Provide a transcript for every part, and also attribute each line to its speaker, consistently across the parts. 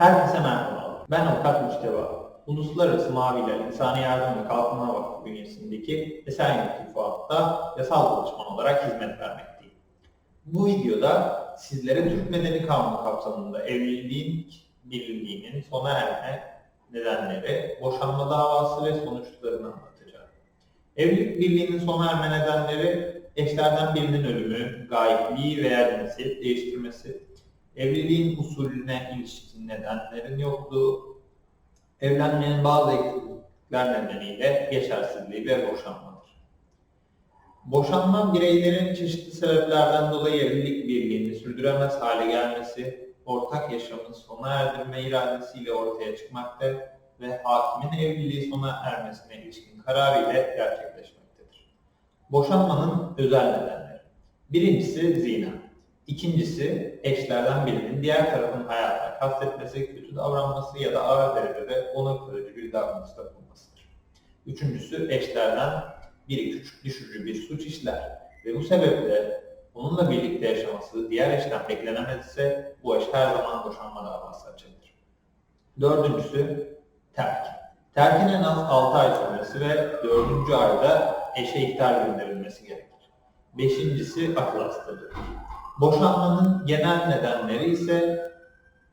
Speaker 1: Herkese merhaba. Ben Avukat Müşteba. Uluslararası Maviler İnsani Yardım ve Kalkınma Vakfı bünyesindeki Esenyurt Fuat'ta yasal danışman olarak hizmet vermekteyim. Bu videoda sizlere Türk Medeni Kanunu kapsamında evliliğin birliğinin sona erme nedenleri, boşanma davası ve sonuçlarını anlatacağım. Evlilik birliğinin sona erme nedenleri eşlerden birinin ölümü, gayipliği veya cinsiyet değiştirmesi, evliliğin usulüne ilişkin nedenlerin yokluğu, evlenmenin bazı eksiklikler nedeniyle geçersizliği ve boşanmadır. Boşanma bireylerin çeşitli sebeplerden dolayı evlilik birliğini sürdüremez hale gelmesi, ortak yaşamın sona erdirme iradesiyle ortaya çıkmakta ve hakimin evliliği sona ermesine ilişkin kararı ile gerçekleşmektedir. Boşanmanın özel nedenleri. Birincisi zina. İkincisi eşlerden birinin diğer tarafın hayatına kastetmesi, kötü davranması ya da ağır derecede onur kırıcı bir davranışta bulunmasıdır. Üçüncüsü eşlerden biri küçük düşürücü bir suç işler ve bu sebeple onunla birlikte yaşaması diğer eşten beklenemezse bu eş her zaman boşanma davası açabilir. Dördüncüsü terk. Terkin en az 6 ay sürmesi ve dördüncü ayda eşe ihtar gönderilmesi gerekir. Beşincisi akıl hastalığı. Boşanmanın genel nedenleri ise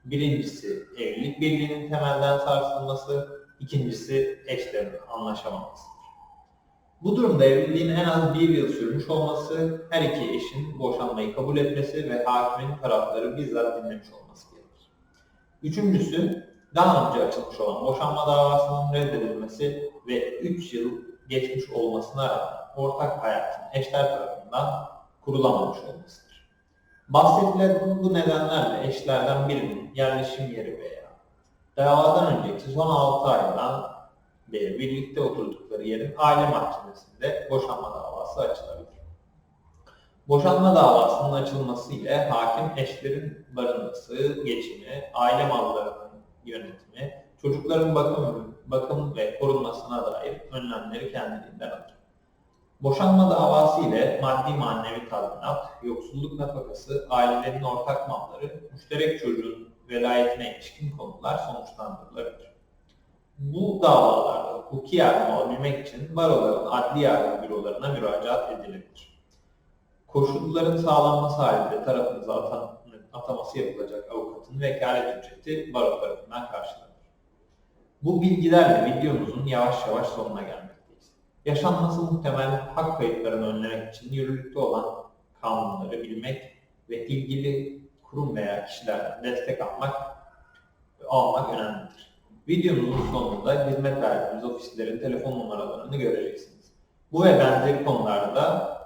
Speaker 1: birincisi evlilik birliğinin temelden sarsılması, ikincisi eşlerin anlaşamamasıdır. Bu durumda evliliğin en az bir yıl sürmüş olması, her iki eşin boşanmayı kabul etmesi ve hakimin tarafları bizzat dinlemiş olması gerekir. Üçüncüsü, daha önce açılmış olan boşanma davasının reddedilmesi ve 3 yıl geçmiş olmasına rağmen ortak hayatın eşler tarafından kurulamamış olmasıdır. Bahsedilen bu nedenlerle eşlerden birinin yerleşim yeri veya davadan önceki son 6 aydan beri birlikte oturdukları yerin aile mahkemesinde boşanma davası açılabilir. Boşanma davasının açılması ile hakim eşlerin barınması, geçimi, aile mallarının yönetimi, çocukların bakım, bakım ve korunmasına dair önlemleri kendiliğinden alır. Boşanma davası ile maddi manevi tazminat, yoksulluk nafakası, ailelerin ortak malları, müşterek çocuğun velayetine ilişkin konular sonuçlandırılabilir. Bu davalarda hukuki yardım alabilmek için baroların adli yardım bürolarına müracaat edilebilir. Koşulların sağlanması halinde tarafınıza atan, ataması yapılacak avukatın vekalet ücreti baro tarafından karşılanır. Bu bilgilerle videomuzun yavaş yavaş sonuna gelmekteyiz. Yaşanması muhtemel hak kayıplarını önlemek için yürürlükte olan kanunları bilmek ve ilgili kurum veya kişilerden destek almak almak önemlidir. Videomuzun sonunda hizmet verdiğimiz ofislerin telefon numaralarını göreceksiniz. Bu ve benzeri konularda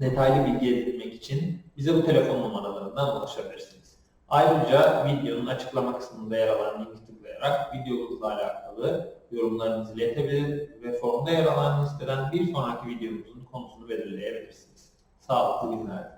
Speaker 1: detaylı bilgi edinmek için bize bu telefon numaralarından ulaşabilirsiniz. Ayrıca videonun açıklama kısmında yer alan linki tıklayarak videomuzla alakalı yorumlarınızı iletebilir ve formda yer alan listeden bir sonraki videomuzun konusunu belirleyebilirsiniz. Sağlıklı günler.